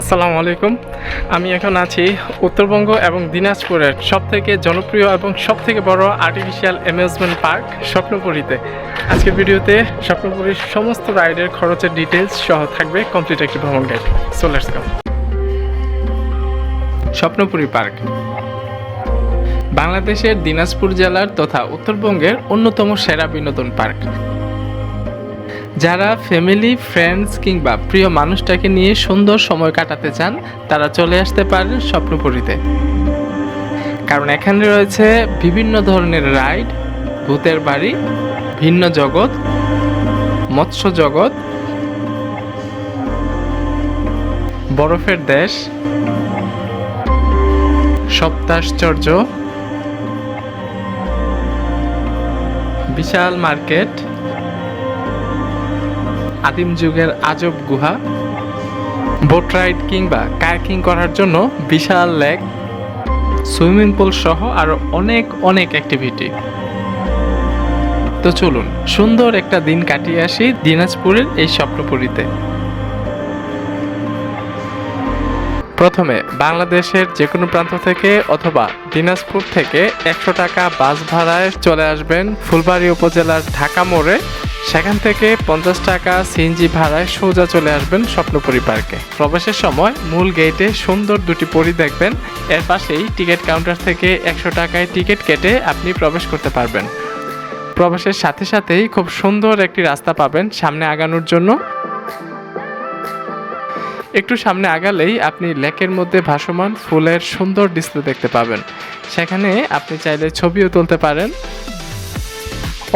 আসসালামু আলাইকুম। আমি এখন আছি উত্তরবঙ্গ এবং দিনাজপুরের সব থেকে জনপ্রিয় এবং সব থেকে বড় আর্টিফিশিয়াল অ্যামিউজমেন্ট পার্ক স্বপ্নপুরীতে। আজকের ভিডিওতে স্বপ্নপুরীর সমস্ত রাইডের খরচের ডিটেলস সহ থাকবে কমপ্লিট একটি ভ্রমণ guide so let's go Swapnapuri park বাংলাদেশের দিনাজপুর জেলার তথা উত্তরবঙ্গের অন্যতম সেরা বিনোদন পার্ক যারা ফ্যামিলি ফ্রেন্ডস কিংবা প্রিয় মানুষটাকে নিয়ে সুন্দর সময় কাটাতে চান, তারা চলে আসতে পারেন স্বপ্নপুরীতে। কারণ এখানে রয়েছে বিভিন্ন ধরনের রাইড, ভূতের বাড়ি, ভিন্ন জগৎ, মৎস্য জগৎ, বরফের দেশ, সপ্তাশ্চর্য, বিশাল মার্কেট আদিম যুগের আজব গুহা। বোট রাইড কিংবা কায়াকিং করার জন্য বিশাল লেক, সুইমিং পুল সহ আরও অনেক অনেক অ্যাক্টিভিটি তো চলুন, সুন্দর একটা দিন কাটিয়ে আসি দিনাজপুরের এই স্বপ্নপুরীতে। প্রথমে, বাংলাদেশের যে কোনো প্রান্ত থেকে অথবা দিনাজপুর থেকে একশো টাকা বাস ভাড়ায় চলে আসবেন ফুলবাড়ি উপজেলার ঢাকা মোড়ে সেখান থেকে পঞ্চাশ টাকা সিএনজি ভাড়ায় সোজা চলে আসবেন স্বপ্নপুরী পার্কে। প্রবেশের সময় মূল গেটে সুন্দর দুটি পরি দেখবেন। এর পাশেই টিকিট কাউন্টার থেকে একশো টাকায় টিকিট কেটে আপনি প্রবেশ করতে পারবেন। প্রবেশের সাথে সাথেই খুব সুন্দর একটি রাস্তা পাবেন সামনে আগানোর জন্য। একটু সামনে আগালেই আপনি লেকের মধ্যে ভাসমান ফুলের সুন্দর ডিসপ্লে দেখতে পাবেন। সেখানে আপনি চাইলে ছবিও তুলতে পারেন।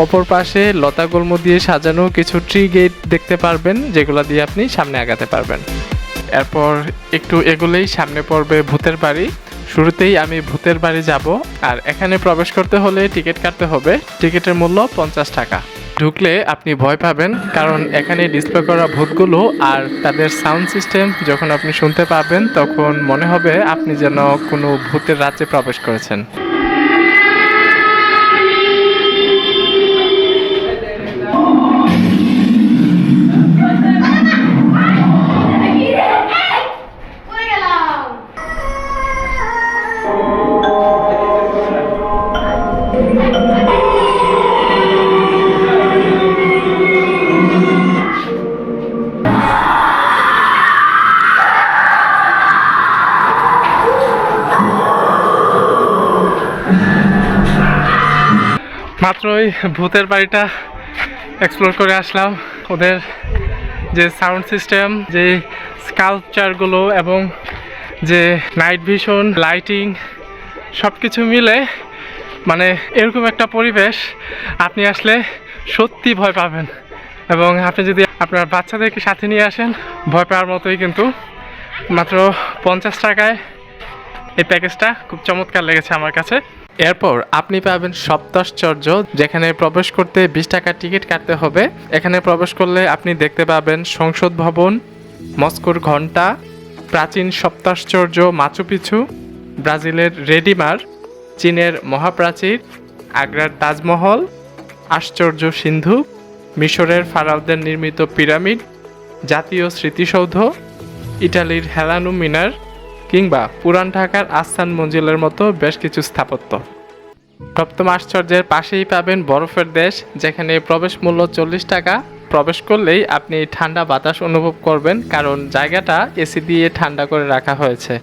অপর পাশে লতা গুল্ম দিয়ে সাজানো কিছু ট্রি গেট দেখতে পারবেন, যেগুলো দিয়ে আপনি সামনে আগাতে পারবেন। এরপর একটু এগুলেই সামনে পড়বে ভূতের বাড়ি। শুরুতেই আমি ভূতের বাড়ি যাব, আর এখানে প্রবেশ করতে হলে টিকিট কাটতে হবে। টিকিটের মূল্য পঞ্চাশ টাকা। ঢুকলে আপনি ভয় পাবেন, কারণ এখানে ডিসপ্লে করা ভূতগুলো আর তাদের সাউন্ড সিস্টেম যখন আপনি শুনতে পাবেন, তখন মনে হবে আপনি যেন কোনো ভূতের রাজ্যে প্রবেশ করেছেন। মাত্রই ভূতের বাড়িটা এক্সপ্লোর করে আসলাম। ওদের যে সাউন্ড সিস্টেম যে স্কাল্পচারগুলো এবং যে নাইট ভিশন লাইটিং সব কিছু মিলে মানে এরকম একটা পরিবেশ আপনি আসলে সত্যি ভয় পাবেন। এবং আপনি যদি আপনার বাচ্চাদেরকে সাথে নিয়ে আসেন, ভয় পাওয়ার মতোই কিন্তু। মাত্র পঞ্চাশ টাকায় এই প্যাকেজটা খুব চমৎকার লেগেছে আমার কাছে। এরপর আপনি পাবেন সপ্তাশ্চর্য, যেখানে প্রবেশ করতে বিশ টাকা টিকিট কাটতে হবে। এখানে প্রবেশ করলে আপনি দেখতে পাবেন সংসদ ভবন, মস্কোর ঘণ্টা প্রাচীন সপ্তাশ্চর্য মাচু পিছু ব্রাজিলের রেডিমার, চীনের মহাপ্রাচীর, আগ্রার তাজমহল, আশ্চর্য সিন্ধু, মিশরের ফারাওদের নির্মিত পিরামিড, জাতীয় স্মৃতিসৌধ, ইটালির হেলানু মিনার কিংবা পুরান ঢাকার আস্থান মঞ্জিলের মতো বেশ কিছু স্থাপত্য। সপ্তম আশ্চর্যের পাশেই পাবেন বরফের দেশ, যেখানে প্রবেশ মূল্য চল্লিশ টাকা। প্রবেশ করলেই আপনি ঠান্ডা বাতাস অনুভব করবেন, কারণ জায়গাটা এসি দিয়ে ঠান্ডা করে রাখা হয়েছে।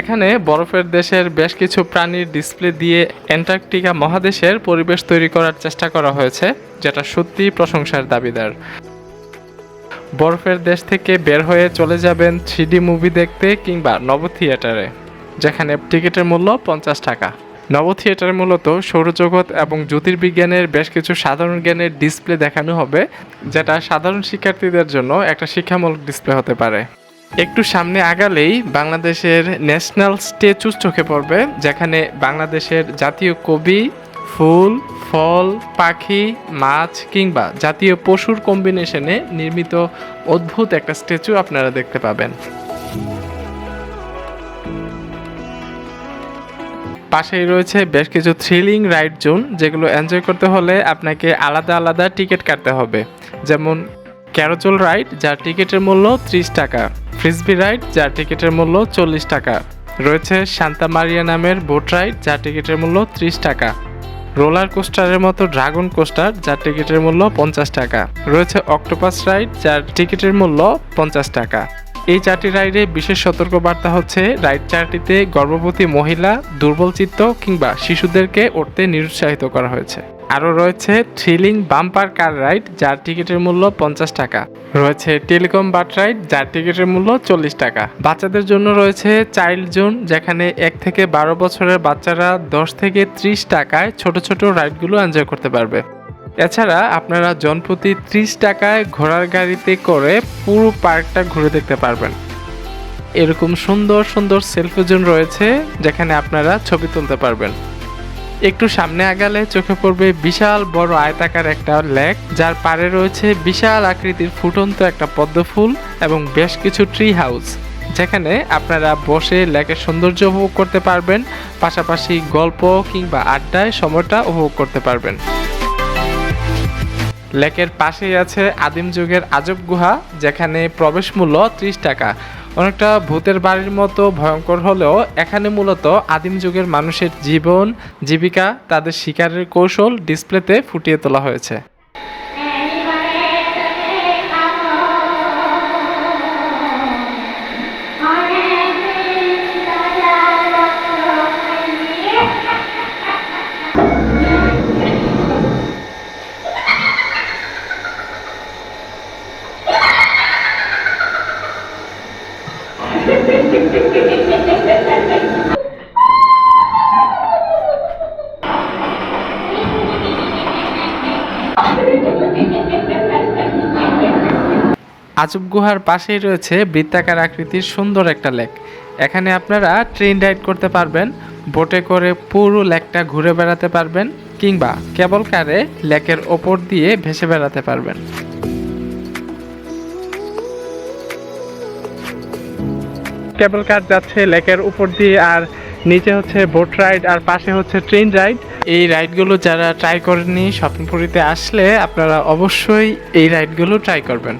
এখানে বরফের দেশের বেশ কিছু প্রাণীর ডিসপ্লে দিয়ে অ্যান্টার্কটিকা মহাদেশের পরিবেশ তৈরি করার চেষ্টা করা হয়েছে, যেটা সত্যিই প্রশংসার দাবিদার। বরফের দেশ থেকে বের হয়ে চলে যাবেন থ্রিডি মুভি দেখতে কিংবা নব থিয়েটারে, যেখানে টিকিটের মূল্য পঞ্চাশ টাকা। নব থিয়েটার মূলত সৌরজগৎ এবং জ্যোতির্বিজ্ঞানের বেশ কিছু সাধারণ জ্ঞানের ডিসপ্লে দেখানো হবে, যেটা সাধারণ শিক্ষার্থীদের জন্য একটা শিক্ষামূলক ডিসপ্লে হতে পারে। একটু সামনে আগালেই বাংলাদেশের ন্যাশনাল স্ট্যাচু চোখে পড়বে, যেখানে বাংলাদেশের জাতীয় কবি ফুল, ফল, পাখি, মাছ কিংবা জাতীয় পশুর কম্বিনেশনে নির্মিত অদ্ভুত একটা স্ট্যাচু আপনারা দেখতে পাবেন। পাশেই রয়েছে বেশ কিছু থ্রিলিং রাইড জোন যেগুলো এনজয় করতে হলে আপনাকে আলাদা আলাদা টিকিট কাটতে হবে। যেমন ক্যারোচল রাইড যার টিকিটের মূল্য ত্রিশ টাকা। ফ্রিসবি রাইড যার টিকিটের মূল্য চল্লিশ টাকা। রয়েছে শান্তা মারিয়া নামের বোট রাইড যার টিকিটের মূল্য ত্রিশ টাকা। রোলার কোস্টারের মতো ড্রাগন কোস্টার, যার টিকিটের মূল্য পঞ্চাশ টাকা। রয়েছে অক্টোপাস রাইড, যার টিকিটের মূল্য পঞ্চাশ টাকা। এই চারটি রাইডে বিশেষ সতর্কবার্তা হচ্ছে, রাইড চারটিতে গর্ভবতী মহিলা, দুর্বল চিত্ত কিংবা শিশুদেরকে উঠতে নিরুৎসাহিত করা হয়েছে। আরও রয়েছে থ্রিলিং বাম্পার কার রাইড, যার টিকিটের মূল্য পঞ্চাশ টাকা। রয়েছে টেলিকম বাট রাইড, যার টিকিটের মূল্য চল্লিশ টাকা। বাচ্চাদের জন্য রয়েছে চাইল্ড জোন, যেখানে এক থেকে বারো বছরের বাচ্চারা দশ থেকে ত্রিশ টাকায় ছোট ছোট রাইডগুলো এনজয় করতে পারবে। এছাড়া আপনারা জনপ্রতি ত্রিশ টাকায় ঘোড়ার গাড়িতে করে পুরো পার্কটা ঘুরে দেখতে পারবেন। এরকম সুন্দর সুন্দর সেলফি জোন রয়েছে যেখানে আপনারা ছবি তুলতে পারবেন। একটু সামনে আগালে চোখে পড়বে বিশাল বড় আয়তাকার একটা লেক যার পাড়ে রয়েছে বিশাল আকৃতির ফুটন্ত একটা পদ্ম ফুল এবং বেশ কিছু ট্রি হাউস যেখানে আপনারা বসে লেকের সৌন্দর্য উপভোগ করতে পারবেন, পাশাপাশি গল্প কিংবা আড্ডায় সময়টা উপভোগ করতে পারবেন। লেকের পাশেই আছে আদিম যুগের আজব গুহা, যেখানে প্রবেশ মূল্য ত্রিশ টাকা। অনেকটা ভূতের বাড়ির মতো ভয়ঙ্কর হলেও এখানে মূলত আদিম যুগের মানুষের জীবন, জীবিকা, তাদের শিকারের কৌশল ডিসপ্লেতে ফুটিয়ে তোলা হয়েছে। আজব গুহার পাশেই রয়েছে বৃত্তাকার আকৃতির সুন্দর একটা লেক। এখানে আপনারা ট্রেন রাইড করতে পারবেন, বোটে করে পুরো লেকটা ঘুরে বেড়াতে পারবেন, কিংবা কেবল কারে লেকের ওপর দিয়ে ভেসে বেড়াতে পারবেন। কেবল কার যাচ্ছে লেকের উপর দিয়ে আর নিচে হচ্ছে বোট রাইড আর পাশে হচ্ছে ট্রেন রাইড এই রাইডগুলো যারা ট্রাই করেননি স্বপ্নপুরীতে আসলে আপনারা অবশ্যই এই রাইডগুলো ট্রাই করবেন।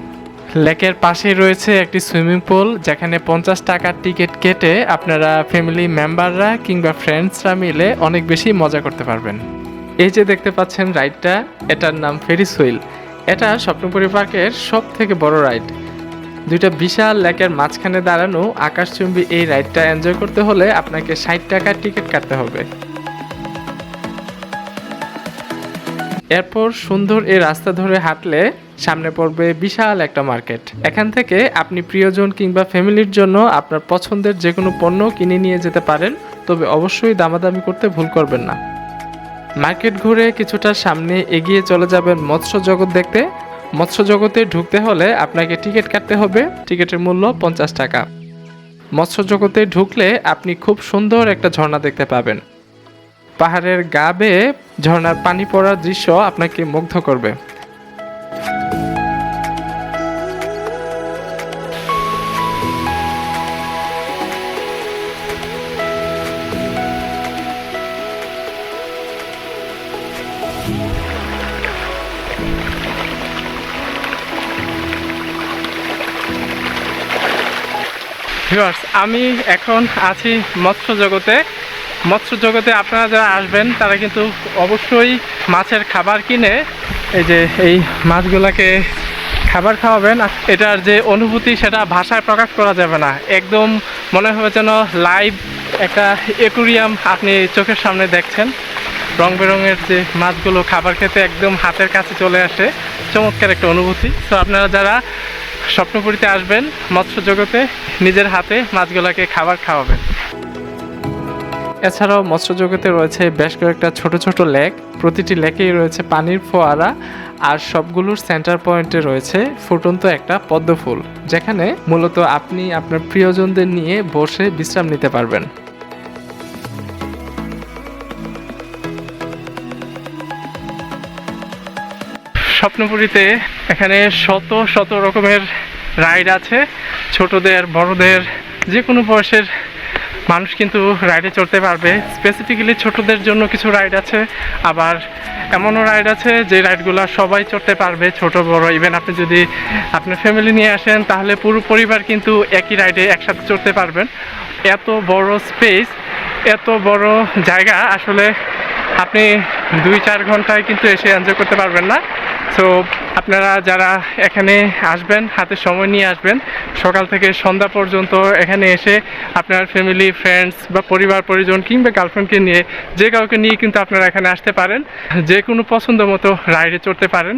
লেকের পাশে রয়েছে একটি সুইমিং পুল যেখানে পঞ্চাশ টাকার টিকিট কেটে আপনারা ফ্যামিলি মেম্বাররা কিংবা ফ্রেন্ডসরা মিলে অনেক বেশি মজা করতে পারবেন। এই যে দেখতে পাচ্ছেন রাইডটা এটার নাম ফেরিস হুইল এটা স্বপ্নপুরী পার্কের সব থেকে বড় রাইড দুইটা বিশাল লেকের মাঝখানে দাঁড়ানো আকাশচুম্বী এই রাইডটা এনজয় করতে হলে আপনাকে ষাট টাকার টিকিট কাটতে হবে। এরপর সুন্দর এই রাস্তা ধরে হাঁটলে সামনে পড়বে বিশাল একটা মার্কেট। এখান থেকে আপনি প্রিয়জন কিংবা ফ্যামিলির জন্য আপনার পছন্দের যে কোনো পণ্য কিনে নিয়ে যেতে পারেন, তবে অবশ্যই দামাদামি করতে ভুল করবেন না। মার্কেট ঘুরে কিছুটা সামনে এগিয়ে চলে যাবেন মৎস্য জগৎ দেখতে। মৎস্য জগতে ঢুকতে হলে আপনাকে টিকিট কাটতে হবে। টিকিটের মূল্য পঞ্চাশ টাকা। মৎস্য জগতে ঢুকলে আপনি খুব সুন্দর একটা ঝর্ণা দেখতে পাবেন। পাহাড়ের গা বেয়ে ঝর্ণার পানি পড়ার দৃশ্য আপনাকে মুগ্ধ করবে। ভিউয়ার্স, আমি এখন আছি মৎস্য জগতে। মৎস্য জগতে আপনারা যারা আসবেন, তারা কিন্তু অবশ্যই মাছের খাবার কিনে এই যে এই মাছগুলোকে খাবার খাওয়াবেন। এটার যে অনুভূতি, সেটা ভাষায় প্রকাশ করা যাবে না। একদম মনে হবে যেন লাইভ একটা একুরিয়াম আপনি চোখের সামনে দেখছেন। রং বেরঙের যে মাছগুলো খাবার খেতে একদম হাতের কাছে চলে আসে। চমৎকার একটা অনুভূতি। তো আপনারা যারা স্বপ্নপুরীতে আসবেন মৎস্য জগতে নিজের হাতে মাছগুলোকে খাবার খাওয়াবেন। এছাড়াও মৎস্য জগতে রয়েছে বেশ কয়েকটা ছোট ছোট লেক। প্রতিটি লেকেই রয়েছে পানির ফোয়ারা আর সবগুলোর সেন্টার পয়েন্টে রয়েছে ফুটন্ত একটা পদ্ম ফুল যেখানে মূলত আপনি আপনার প্রিয়জনদের নিয়ে বসে বিশ্রাম নিতে পারবেন। স্বপ্নপুরীতে এখানে শত শত রকমের রাইড আছে। ছোটদের, বড়দের যে কোনো বয়সের মানুষ কিন্তু রাইডে চড়তে পারবে। স্পেসিফিক্যালি ছোটদের জন্য কিছু রাইড আছে। আবার এমনও রাইড আছে যে রাইডগুলো সবাই চড়তে পারবে, ছোট, বড়। ইভেন আপনি যদি আপনার ফ্যামিলি নিয়ে আসেন, তাহলে পুরো পরিবার কিন্তু একই রাইডে একসাথে চড়তে পারবেন। এত বড় স্পেস এত বড় জায়গা, আসলে আপনি দুই চার ঘন্টায় কিন্তু এসে এনজয় করতে পারবেন না। সো আপনারা যারা এখানে আসবেন, হাতে সময় নিয়ে আসবেন, সকাল থেকে সন্ধ্যা পর্যন্ত এখানে এসে আপনার ফ্যামিলি ফ্রেন্ডস বা পরিবার, পরিজন কিংবা গার্লফ্রেন্ডকে নিয়ে যে কাউকে নিয়ে কিন্তু আপনারা এখানে আসতে পারেন, যে কোনো পছন্দ মতো রাইডে চড়তে পারেন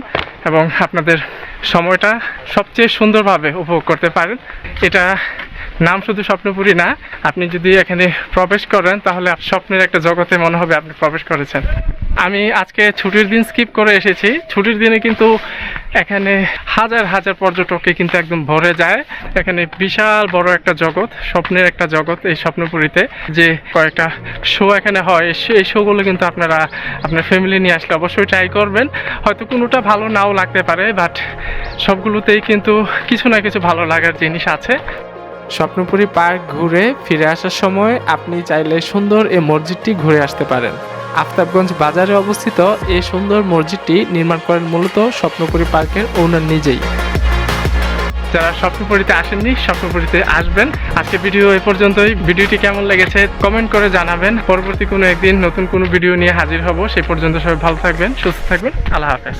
এবং আপনাদের সময়টা সবচেয়ে সুন্দরভাবে উপভোগ করতে পারেন। এটা নাম শুধু স্বপ্নপুরি না, আপনি যদি এখানে প্রবেশ করেন তাহলে স্বপ্নের একটা জগতে মনে হবে আপনি প্রবেশ করেছেন। আমি আজকে ছুটির দিন স্কিপ করে এসেছি। ছুটির দিনে কিন্তু এখানে হাজার হাজার পর্যটককে কিন্তু একদম ভরে যায়। এখানে বিশাল বড় একটা জগৎ, স্বপ্নের একটা জগৎ এই স্বপ্নপুরীতে। যে কয়েকটা শো এখানে হয়, এই শোগুলো কিন্তু আপনারা, আপনার ফ্যামিলি নিয়ে আসলে অবশ্যই ট্রাই করবেন। হয়তো কোনোটা ভালো নাও লাগতে পারে বাট সবগুলোতেই কিন্তু কিছু না কিছু ভালো লাগার জিনিস আছে। স্বপ্নপুরী পার্ক ঘুরে ফিরে আসার সময় আপনি চাইলে সুন্দর এই মসজিদটি ঘুরে আসতে পারেন। আফতাবগঞ্জ বাজারে অবস্থিত এই সুন্দর মসজিদটি নির্মাণ করেন মূলত স্বপ্নপুরী পার্কের ওনার নিজেই। যারা স্বপ্নপুরীতে আসেননি, স্বপ্নপুরীতে আসবেন। আজকে ভিডিও এ পর্যন্তই। ভিডিওটি কেমন লেগেছে কমেন্ট করে জানাবেন। পরবর্তী কোনো একদিন নতুন কোনো ভিডিও নিয়ে হাজির হব। সেই পর্যন্ত সবাই ভালো থাকবেন, সুস্থ থাকবেন। আল্লাহ হাফেজ।